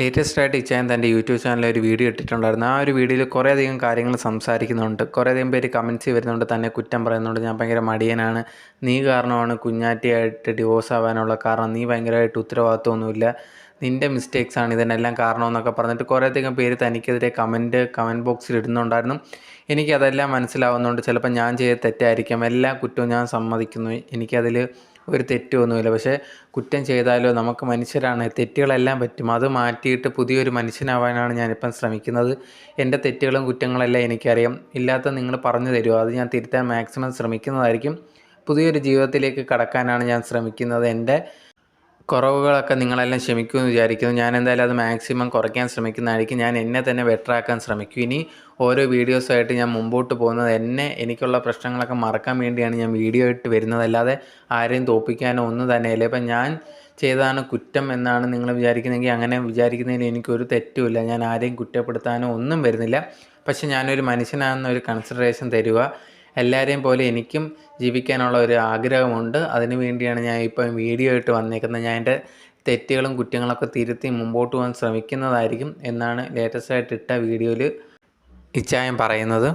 Latest ആയിട്ട് ഇച്ചായൻ തന്റെ യൂട്യൂബ് ചാനലിൽ ഒരു വീഡിയോ ഇട്ടിട്ടുണ്ടായിരുന്നു. ആ ഒരു വീഡിയോയിൽ കുറേയധികം കാര്യങ്ങൾ സംസാരിക്കുന്നുണ്ട്. കുറേയധികം പേര് കമന്റ്സ് വരുന്നുണ്ട് തന്നെ കുറ്റം പറയുന്നുണ്ട്. ഞാൻ ഭയങ്കര മടിയനാണ്. നീ കാരണമാണ് കുഞ്ഞാറ്റിയായിട്ട് ഡിവോഴ്സ് ആവാനുള്ള കാരണം. നീ ഭയങ്കരമായിട്ട് ഉത്തരവാദിത്വമൊന്നുമില്ല. നിന്റെ മിസ്റ്റേക്സ് ആണ് ഇതിനെല്ലാം കാരണമെന്നൊക്കെ പറഞ്ഞിട്ട് കുറേയധികം പേര് തനിക്കെതിരെ കമന്റ് കമന്റ് ബോക്സിൽ ഇടുന്നുണ്ടായിരുന്നു. എനിക്കതെല്ലാം മനസ്സിലാവുന്നുണ്ട്. ചിലപ്പോൾ ഞാൻ ചെയ്ത തെറ്റായിരിക്കാം. എല്ലാ കുറ്റവും ഞാൻ സമ്മതിക്കുന്നു. എനിക്കതിൽ ഒരു തെറ്റൊന്നുമില്ല പക്ഷേ കുറ്റം ചെയ്താലോ നമുക്ക് മനുഷ്യരാണ് തെറ്റുകളെല്ലാം പറ്റും. അത് മാറ്റിയിട്ട് പുതിയൊരു മനുഷ്യനാവാനാണ് ഞാനിപ്പം ശ്രമിക്കുന്നത്. എന്റെ തെറ്റുകളും കുറ്റങ്ങളെല്ലാം എനിക്കറിയാം. ഇല്ലാത്ത നിങ്ങൾ പറഞ്ഞു തരുമോ? അത് ഞാൻ തിരുത്താൻ മാക്സിമം ശ്രമിക്കുന്നതായിരിക്കും. പുതിയൊരു ജീവിതത്തിലേക്ക് കടക്കാനാണ് ഞാൻ ശ്രമിക്കുന്നത്. എന്റെ കുറവുകളൊക്കെ നിങ്ങളെല്ലാം ക്ഷമിക്കുമെന്ന് വിചാരിക്കുന്നു. ഞാൻ എന്തായാലും അത് മാക്സിമം കുറയ്ക്കാൻ ശ്രമിക്കുന്നതായിരിക്കും. ഞാൻ എന്നെ തന്നെ ബെറ്റർ ആക്കാൻ ശ്രമിക്കും. ഇനി ഓരോ വീഡിയോസായിട്ട് ഞാൻ മുമ്പോട്ട് പോകുന്നത് എന്നെ എനിക്കുള്ള പ്രശ്നങ്ങളൊക്കെ മറക്കാൻ വേണ്ടിയാണ് ഞാൻ വീഡിയോ ഇട്ട് വരുന്നത്. അല്ലാതെ ആരെയും തോപ്പിക്കാനോ ഒന്നും തന്നെയല്ല. ഇപ്പം ഞാൻ ചെയ്തതാണ് കുറ്റം എന്നാണ് നിങ്ങൾ വിചാരിക്കുന്നതെങ്കിൽ അങ്ങനെ വിചാരിക്കുന്നതിൽ എനിക്കൊരു തെറ്റുമില്ല ഞാൻ ആരെയും കുറ്റപ്പെടുത്താനോ ഒന്നും വരുന്നില്ല. പക്ഷെ ഞാനൊരു മനുഷ്യനാണെന്നൊരു കൺസിഡറേഷൻ തരിക എല്ലാവരെയും പോലെ എനിക്കും ജീവിക്കാനുള്ള ഒരു ആഗ്രഹമുണ്ട്. അതിനു വേണ്ടിയാണ് ഞാൻ ഇപ്പം വീഡിയോ ആയിട്ട് വന്നേക്കുന്നത്. ഞാൻ എന്റെ തെറ്റുകളും കുറ്റങ്ങളൊക്കെ തിരുത്തി മുമ്പോട്ട് പോകാൻ ശ്രമിക്കുന്നതായിരിക്കും എന്നാണ് ലേറ്റസ്റ്റ് ആയിട്ട് ഇട്ട വീഡിയോയിൽ ഇച്ചായം പറയുന്നത്.